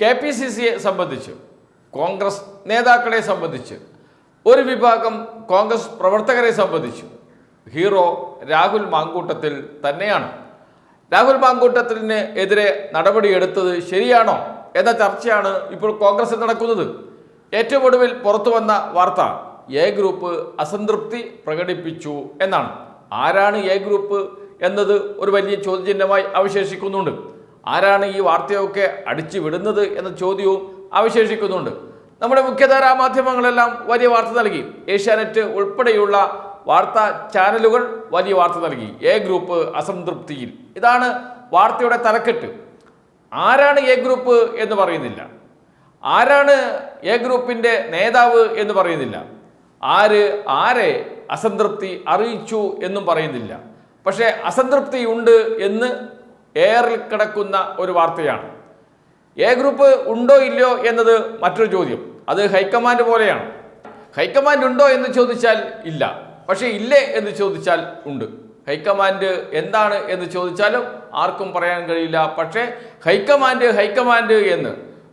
K P C സിയെ സംബന്ധിച്ച് കോൺഗ്രസ് നേതാക്കളെ സംബന്ധിച്ച് ഒരു വിഭാഗം കോൺഗ്രസ് പ്രവർത്തകരെ സംബന്ധിച്ചു ഹീറോ രാഹുൽ മാങ്കൂട്ടത്തിൽ തന്നെയാണ്. രാഹുൽ മാങ്കൂട്ടത്തിന് എതിരെ നടപടിയെടുത്തത് ശരിയാണോ എന്ന ചർച്ചയാണ് ഇപ്പോൾ കോൺഗ്രസിൽ നടക്കുന്നത്. ഏറ്റവും ഒടുവിൽ പുറത്തു വന്ന വാർത്ത എ ഗ്രൂപ്പ് അസംതൃപ്തി പ്രകടിപ്പിച്ചു എന്നാണ്. ആരാണ് എ ഗ്രൂപ്പ് എന്നത് ഒരു വലിയ ചോദ്യചിഹ്നമായി അവശേഷിക്കുന്നുണ്ട്. ആരാണ് ഈ വാർത്തയൊക്കെ അടിച്ചു വിടുന്നത് എന്ന ചോദ്യവും അവശേഷിക്കുന്നുണ്ട്. നമ്മുടെ മുഖ്യധാരാ മാധ്യമങ്ങളെല്ലാം വലിയ വാർത്ത നൽകി. ഏഷ്യാനെറ്റ് ഉൾപ്പെടെയുള്ള വാർത്താ ചാനലുകൾ വലിയ വാർത്ത നൽകി. എ ഗ്രൂപ്പ് അസംതൃപ്തിയിൽ. ഇതാണ് വാർത്തയുടെ തലക്കെട്ട്. ആരാണ് എ ഗ്രൂപ്പ് എന്ന് പറയുന്നില്ല. ആരാണ് എ ഗ്രൂപ്പിന്റെ നേതാവ് എന്ന് പറയുന്നില്ല. ആര് ആരെ അസംതൃപ്തി അറിയിച്ചു എന്നും പറയുന്നില്ല. പക്ഷേ അസംതൃപ്തി ഉണ്ട് എന്ന് എയറിൽ കിടക്കുന്ന ഒരു വാർത്തയാണ്. എ ഗ്രൂപ്പ് ഉണ്ടോ ഇല്ലയോ എന്നത് മറ്റൊരു ചോദ്യം. അത് ഹൈക്കമാൻഡ് പോലെയാണ്. ഹൈക്കമാൻഡ് ഉണ്ടോ എന്ന് ചോദിച്ചാൽ ഇല്ല. പക്ഷേ ഇല്ലേ എന്ന് ചോദിച്ചാൽ ഉണ്ട്. ഹൈക്കമാൻഡ് എന്താണ് എന്ന് ചോദിച്ചാലും ആർക്കും പറയാൻ കഴിയില്ല. പക്ഷേ ഹൈക്കമാൻഡ് ഹൈക്കമാൻഡ് എന്ന്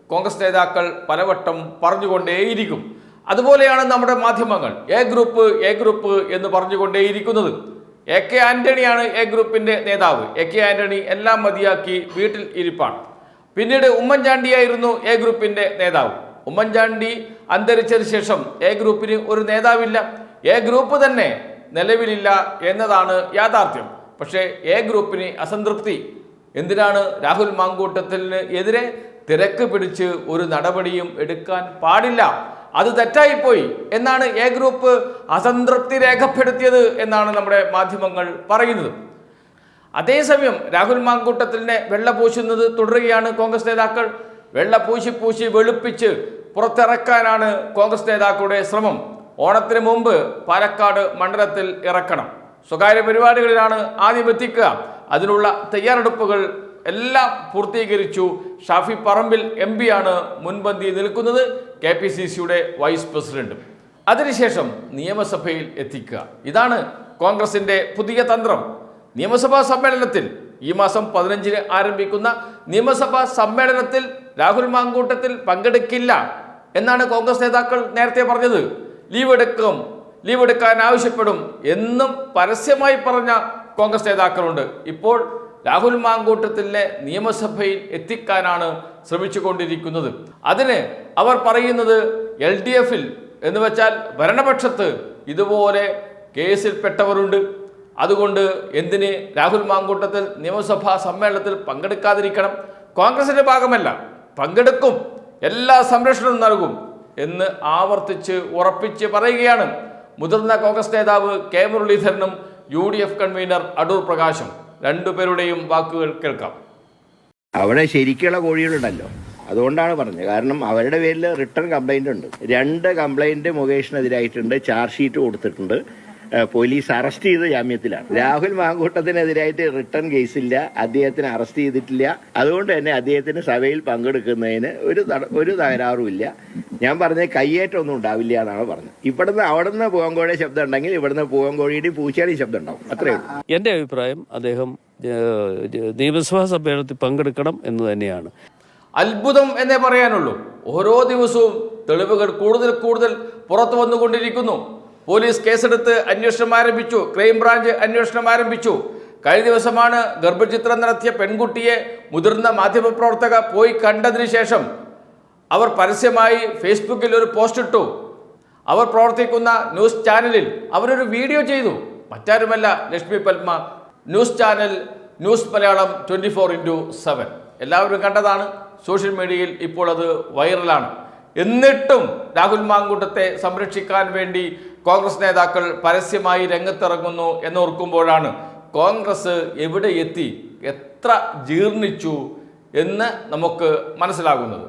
കോൺഗ്രസ് നേതാക്കൾ പലവട്ടം പറഞ്ഞുകൊണ്ടേയിരിക്കും. അതുപോലെയാണ് നമ്മുടെ മാധ്യമങ്ങൾ. എ ഗ്രൂപ്പ് എ ഗ്രൂപ്പ് എന്ന് പറഞ്ഞുകൊണ്ടേയിരിക്കുന്നത്. എ കെ ആന്റണിയാണ് എ ഗ്രൂപ്പിന്റെ നേതാവ്. എ കെ ആന്റണി എല്ലാം മതിയാക്കി വീട്ടിൽ ഇരിപ്പാണ്. പിന്നീട് ഉമ്മൻചാണ്ടിയായിരുന്നു എ ഗ്രൂപ്പിന്റെ നേതാവ്. ഉമ്മൻചാണ്ടി അന്തരിച്ചതിന് ശേഷം എ ഗ്രൂപ്പിന് ഒരു നേതാവില്ല. എ ഗ്രൂപ്പ് തന്നെ നിലവിലില്ല എന്നതാണ് യാഥാർത്ഥ്യം. പക്ഷേ എ ഗ്രൂപ്പിന് അസംതൃപ്തി. എന്തിനാണ് രാഹുൽ മാങ്കൂട്ടത്തിന് എതിരെ തിരക്ക് പിടിച്ച് ഒരു നടപടിയും എടുക്കാൻ പാടില്ല? അത് തെറ്റായിപ്പോയി എന്നാണ് എ ഗ്രൂപ്പ് അസംതൃപ്തി രേഖപ്പെടുത്തിയത് എന്നാണ് നമ്മുടെ മാധ്യമങ്ങൾ പറയുന്നത്. അതേസമയം രാഹുൽ മാങ്കൂട്ടത്തിനെ വെള്ള പൂശുന്നത് തുടരുകയാണ് കോൺഗ്രസ് നേതാക്കൾ. വെള്ള പൂശി പൂശി വെളുപ്പിച്ച് പുറത്തിറക്കാനാണ് കോൺഗ്രസ് നേതാക്കളുടെ ശ്രമം. ഓണത്തിന് മുമ്പ് പാലക്കാട് മണ്ഡലത്തിൽ ഇറക്കണം. സ്വകാര്യ പരിപാടികളിലാണ് ആദ്യം എത്തിക്കുക. അതിനുള്ള തയ്യാറെടുപ്പുകൾ എല്ലാം പൂർത്തീകരിച്ചു. ഷാഫി പറമ്പിൽ എം പിയാണ് മുൻപന്തി നിൽക്കുന്നത്. കെ പി സി സിയുടെ വൈസ് പ്രസിഡന്റും. അതിനുശേഷം നിയമസഭയിൽ എത്തിക്കുക. ഇതാണ് കോൺഗ്രസിന്റെ പുതിയ തന്ത്രം. നിയമസഭാ സമ്മേളനത്തിൽ ഈ മാസം പതിനഞ്ചിന് ആരംഭിക്കുന്ന നിയമസഭാ സമ്മേളനത്തിൽ രാഹുൽ മാങ്കൂട്ടത്തിൽ പങ്കെടുക്കില്ല എന്നാണ് കോൺഗ്രസ് നേതാക്കൾ നേരത്തെ പറഞ്ഞത്. ലീവ് എടുക്കും ലീവ് എടുക്കാൻ ആവശ്യപ്പെടും എന്നും പരസ്യമായി പറഞ്ഞ കോൺഗ്രസ് നേതാക്കളുണ്ട്. ഇപ്പോൾ രാഹുൽ മാങ്കൂട്ടത്തിലെ നിയമസഭയിൽ എത്തിക്കാനാണ് ശ്രമിച്ചുകൊണ്ടിരിക്കുന്നത്. അതിന് അവർ പറയുന്നത് എൽ ഡി എഫിൽ എന്ന് വെച്ചാൽ ഭരണപക്ഷത്ത് ഇതുപോലെ കേസിൽ പെട്ടവരുണ്ട് അതുകൊണ്ട് എന്തിന് രാഹുൽ മാങ്കൂട്ടത്തിൽ നിയമസഭാ സമ്മേളനത്തിൽ പങ്കെടുക്കാതിരിക്കണം? കോൺഗ്രസിന്റെ ഭാഗമല്ല. പങ്കെടുക്കും. എല്ലാ സംരക്ഷണവും നൽകും എന്ന് ആവർത്തിച്ച് ഉറപ്പിച്ച് പറയുകയാണ് മുതിർന്ന കോൺഗ്രസ് നേതാവ് K മുരളീധരനും U D F convener Adoor പ്രകാശും. രണ്ടുപേരുടെയും വാക്കുകൾ കേൾക്കാം. അവിടെ ശരിക്കുള്ള കോഴികളുണ്ടല്ലോ അതുകൊണ്ടാണ് പറഞ്ഞത്. കാരണം അവരുടെ പേരിൽ റിട്ടേൺ കംപ്ലൈന്റ് ഉണ്ട്. രണ്ട് കംപ്ലൈന്റ് മുകേഷിനെതിരായിട്ടുണ്ട് ചാർജ് ഷീറ്റ് കൊടുത്തിട്ടുണ്ട്. പോലീസ് അറസ്റ്റ് ചെയ്ത ജാമ്യത്തിലാണ്. രാഹുൽ മാങ്കൂട്ടത്തിനെതിരായിട്ട് റിട്ടേൺ കേസില്ല അദ്ദേഹത്തിന് അറസ്റ്റ് ചെയ്തിട്ടില്ല. അതുകൊണ്ട് തന്നെ അദ്ദേഹത്തിന് സഭയിൽ പങ്കെടുക്കുന്നതിന് ഒരു ഒരു തകരാറുമില്ല ഞാൻ പറഞ്ഞ കയ്യേറ്റം ഒന്നും ഉണ്ടാവില്ല എന്നാണ് പറഞ്ഞത്. ഇവിടുന്ന് അവിടുന്ന് പൂവങ്കോഴിയുടെ ശബ്ദം ഉണ്ടെങ്കിൽ ഇവിടുന്ന് പൂവങ്കോഴിയുടെയും പൂച്ചയുടെയും ശബ്ദം ഉണ്ടാവും. അത്രേ ഉള്ളൂ. എന്റെ അഭിപ്രായം അദ്ദേഹം നിയമസഭാ സമ്മേളനത്തിൽ പങ്കെടുക്കണം എന്ന് തന്നെയാണ്. അത്ഭുതം എന്നേ പറയാനുള്ളൂ. ഓരോ ദിവസവും തെളിവുകൾ കൂടുതൽ കൂടുതൽ പുറത്തു വന്നുകൊണ്ടിരിക്കുന്നു. പോലീസ് കേസെടുത്ത് അന്വേഷണം ആരംഭിച്ചു. ക്രൈംബ്രാഞ്ച് അന്വേഷണം ആരംഭിച്ചു. കഴിഞ്ഞ ദിവസമാണ് ഗർഭചിത്രം നടത്തിയ പെൺകുട്ടിയെ മുതിർന്ന മാധ്യമപ്രവർത്തക പോയി കണ്ടതിന് ശേഷം അവർ പരസ്യമായി ഫേസ്ബുക്കിൽ ഒരു പോസ്റ്റ് ഇട്ടു. അവർ പ്രവർത്തിക്കുന്ന ന്യൂസ് ചാനലിൽ അവരൊരു വീഡിയോ ചെയ്തു. മറ്റാരുമല്ല Lakshmi Padma news channel news Malayalam twenty four into seven എല്ലാവരും കണ്ടതാണ്. സോഷ്യൽ മീഡിയയിൽ ഇപ്പോൾ അത് വൈറലാണ് എന്നിട്ടും രാഹുൽ മാങ്കൂട്ടത്തെ സംരക്ഷിക്കാൻ വേണ്ടി കോൺഗ്രസ് നേതാക്കൾ പരസ്യമായി രംഗത്തിറങ്ങുന്നു എന്നോർക്കുമ്പോഴാണ് കോൺഗ്രസ് എവിടെ എത്തി എത്ര ജീർണിച്ചു എന്ന് നമുക്ക് മനസ്സിലാകുന്നത്.